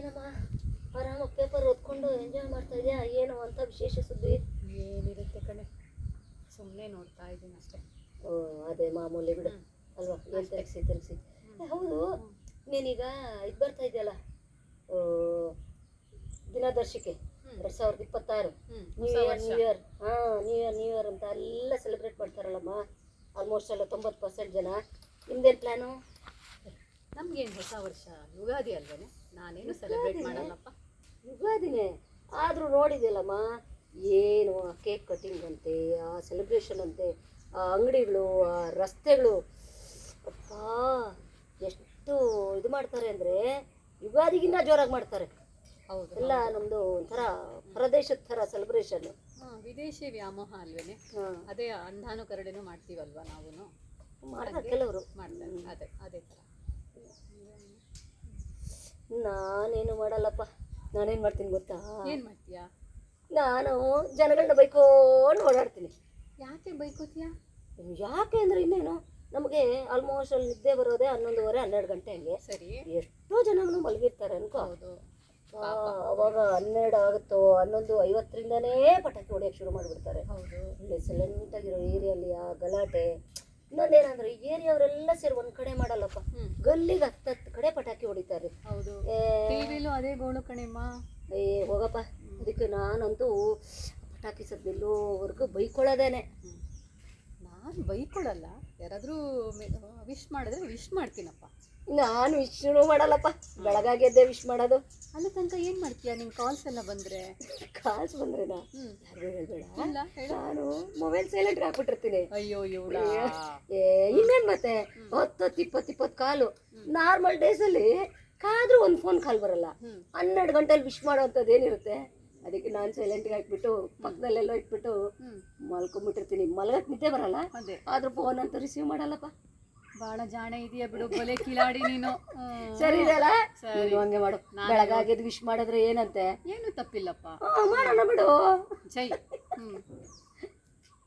ಏನಮ್ಮ ಆರಾಮಾಗಿ ಪೇಪರ್ ಓದ್ಕೊಂಡು ಎಂಜಾಯ್ ಮಾಡ್ತಾ ಇದೆಯಾ? ಏನು ಅಂತ ವಿಶೇಷ ಸುದ್ದಿ? ಏನಿರುತ್ತೆ ಕಣೆ? ಸುಮ್ಮನೆ ನೋಡ್ತಾ ಇದ್ದೀನಿ ಅಷ್ಟೇ. ಓ ಅದೇ ಮಾಮೂಲಿ ಬಿಡು. ಅಲ್ವಾ? ಏನು ತಿರುಗಿಸಿ ತಿರ್ಗಿಸಿ ಹೌದು. ನೀನೀಗ ಇದು ಬರ್ತಾ ಇದೆಯಲ್ಲ? ದಿನದರ್ಶಿಕೆ. ಎರಡ್ ಸಾವಿರದ ಇಪ್ಪತ್ತಾರು. New year. ನ್ಯೂ ಇಯರ್ ಹಾಂ ನ್ಯೂ ಇಯರ್ ನ್ಯೂ ಇಯರ್ ಅಂತ ಎಲ್ಲ ಸೆಲೆಬ್ರೇಟ್ ಮಾಡ್ತಾರಲ್ಲಮ್ಮ. ಆಲ್ಮೋಸ್ಟ್ ಎಲ್ಲ ತೊಂಬತ್ತು ಪರ್ಸೆಂಟ್ ಜನ. ನಿಮ್ದೇನು ಪ್ಲ್ಯಾನು ನಮ್ಗೇನು ಹೊಸ ವರ್ಷ? ಯುಗಾದಿ ಅಲ್ವೇನೆ? ನಾನೇನು ಸೆಲೆಬ್ರೇಟ್ ಮಾಡಲ್ಲಪ್ಪ? ಯುಗಾದಿನೇ. ಆದರೂ ನೋಡಿದ್ಯಲ್ಲಮ್ಮ ಏನು ಆ ಕೇಕ್ ಕಟಿಂಗ್ ಅಂತೆ ಆ ಸೆಲೆಬ್ರೇಷನ್ ಅಂತೆ ಆ ಅಂಗಡಿಗಳು ಆ ರಸ್ತೆಗಳು. ಅಪ್ಪ ಎಷ್ಟು ಇದು ಮಾಡ್ತಾರೆ ಅಂದರೆ ಯುಗಾದಿಗಿನ್ನ ಜೋರಾಗಿ ಮಾಡ್ತಾರೆ. ಹೌದು ಎಲ್ಲ ನಮ್ಮದು ಒಂಥರ ಪ್ರದೇಶದ ಥರ ಸೆಲೆಬ್ರೇಷನ್ ಹಾ, ವಿದೇಶಿ ವ್ಯಾಮೋಹ ಅಲ್ವೇನೆ? ಅದೇ ಕರಡಿನೂ ಮಾಡ್ತೀವಲ್ವಾ ನಾವು ಮಾಡ್ತಾರೆ ಕೆಲವರು. ಮಾಡ್ತಾರೆ ಅದೇ ಅದೇ ಥರ ನಾನೇನು ಮಾಡಲ್ಲಪ್ಪ. ನಾನೇನು ಮಾಡ್ತೀನಿ ಗೊತ್ತಾ? ಏನು ಮಾಡ್ತೀಯಾ? ನಾನು ಜನಗಳನ್ನ ಬೈಕೊಂಡು ಓಡಾಡ್ತೀನಿ. ಯಾಕೆ ಬೈಕೋತೀಯಾ? ಯಾಕೆ ಅಂದರೆ ಇನ್ನೇನು? ನಮಗೆ ಆಲ್ಮೋಸ್ಟ್ ಅಲ್ಲಿ ನಿದ್ದೆ ಬರೋದೇ ಹನ್ನೊಂದುವರೆ ಹನ್ನೆರಡು ಗಂಟೆ ಹಂಗೆ. ಸರಿ. ಎಷ್ಟೋ ಜನನು ಮಲಗಿರ್ತಾರೆ ಅನ್ಕೋ. ಅವಾಗ ಹನ್ನೆರಡು ಆಗುತ್ತೋ ಹನ್ನೊಂದು ಐವತ್ತರಿಂದನೇ ಪಟಾಕಿ ಹೊಡೆಯಕ್ಕೆ ಶುರು ಮಾಡಿಬಿಡ್ತಾರೆ. ಹೌದು. ಇಲ್ಲಿ ಸೈಲೆಂಟಾಗಿರೋ ಏರಿಯಲ್ಲಿ ಆ ಗಲಾಟೆ. ಇನ್ನೊಂದೇನಂದ್ರೆ ಈ ಏರಿಯಾವರೆಲ್ಲ ಸೇರಿ ಒಂದ್ ಕಡೆ ಮಾಡಲ್ಲಪ್ಪ. ಗಲ್ಲಿಗೆ ಹತ್ತತ್ತು ಕಡೆ ಪಟಾಕಿ ಹೊಡಿತಾರೆ. ಹೌದು. ಟಿವಿಲೂ ಅದೇ ಗೋಳು ಕಣೆಮ್ಮ. ಏ ಹೋಗಪ್ಪ. ಅದಕ್ಕೆ ನಾನಂತೂ ಪಟಾಕಿ ಸದ್ದಿಲ್ಲೋವರೆಗೂ ಬೈಕೊಳ್ಳೋದೇನೆ. ನಾನು ಬೈಕೊಳ್ಳಲ್ಲ. ಯಾರಾದರೂ ವಿಶ್ ಮಾಡಿದ್ರೆ ವಿಶ್ ಮಾಡ್ತೀನಪ್ಪ. ನಾನು ವಿಶ್ ಶುರು ಮಾಡಲ್ಲಪ್ಪ. ಬೆಳಗಾಗಿ ಎದ್ದೆ ವಿಶ್ ಮಾಡೋದು. ಅಲ್ಲ ತನಕ ಏನು ಮಾಡ್ತೀಯಾ ನಿಂಗೆ ಕಾಲ್ಸ್ ಎಲ್ಲ ಬಂದ್ರೆ? ಕಾಲ್ಸ್ ಬಂದ್ರೇನಾ? ಹ್ಞೂ ಯಾರಿಗೂ ಹೇಳ್ಬೇಡ. ಇಲ್ಲ ಹೇಳು. ನಾನು ಮೊಬೈಲ್ ಸೈಲೆಂಟ್ ಹಾಕ್ಬಿಟ್ಟಿರ್ತೀನಿ. ಅಯ್ಯೋ ಇವಳ? ಏ ಇನ್ನೇನ್ ಮತ್ತೆ? ಹತ್ತತ್ತು ಇಪ್ಪತ್ತು ಇಪ್ಪತ್ತು ಕಾಲು. ನಾರ್ಮಲ್ ಡೇಸಲ್ಲಿ ಕಾದ್ರೂ ಒಂದು ಫೋನ್ ಕಾಲ್ ಬರಲ್ಲ. ಹನ್ನೆರಡು ಗಂಟೆಲಿ ವಿಶ್ ಮಾಡೋವಂಥದ್ದು ಏನಿರುತ್ತೆ? ಅದಕ್ಕೆ ನಾನು ಸೈಲೆಂಟ್ಗೆ ಹಾಕ್ಬಿಟ್ಟು ಪಕ್ಕದಲ್ಲೆಲ್ಲೋ ಇಟ್ಬಿಟ್ಟು ಮಲ್ಕೊಂಬಿಟ್ಟಿರ್ತೀನಿ. ಮಲ್ಕೊಂಡ್ಬಿಟ್ಟಿರ್ತೀನಿ ಮಲಗಕ್ ನಿದ್ದೆ ಬರಲ್ಲ. ಆದ್ರೂ ಫೋನ್ ಅಂತ ರಿಸೀವ್ ಮಾಡಲ್ಲಪ್ಪ. ಭಾಳ ಜಾಣ ಇದೆಯಾ ಬಿಡು ಬಲೆ ಕಿಲಾಡಿ ನೀನು. ಹ್ಮ್. ಸರಿ. ನೀನು ಹಂಗೆ ಮಾಡು. ಬೆಳಗಾಗಿದ್ದು ವಿಶ್ ಮಾಡಿದ್ರೆ ಏನಂತೆ? ಏನು ತಪ್ಪಿಲ್ಲಪ್ಪ. ಮಾಡೋಣ ಬಿಡು. ಜೈ ಹ್ಞೂ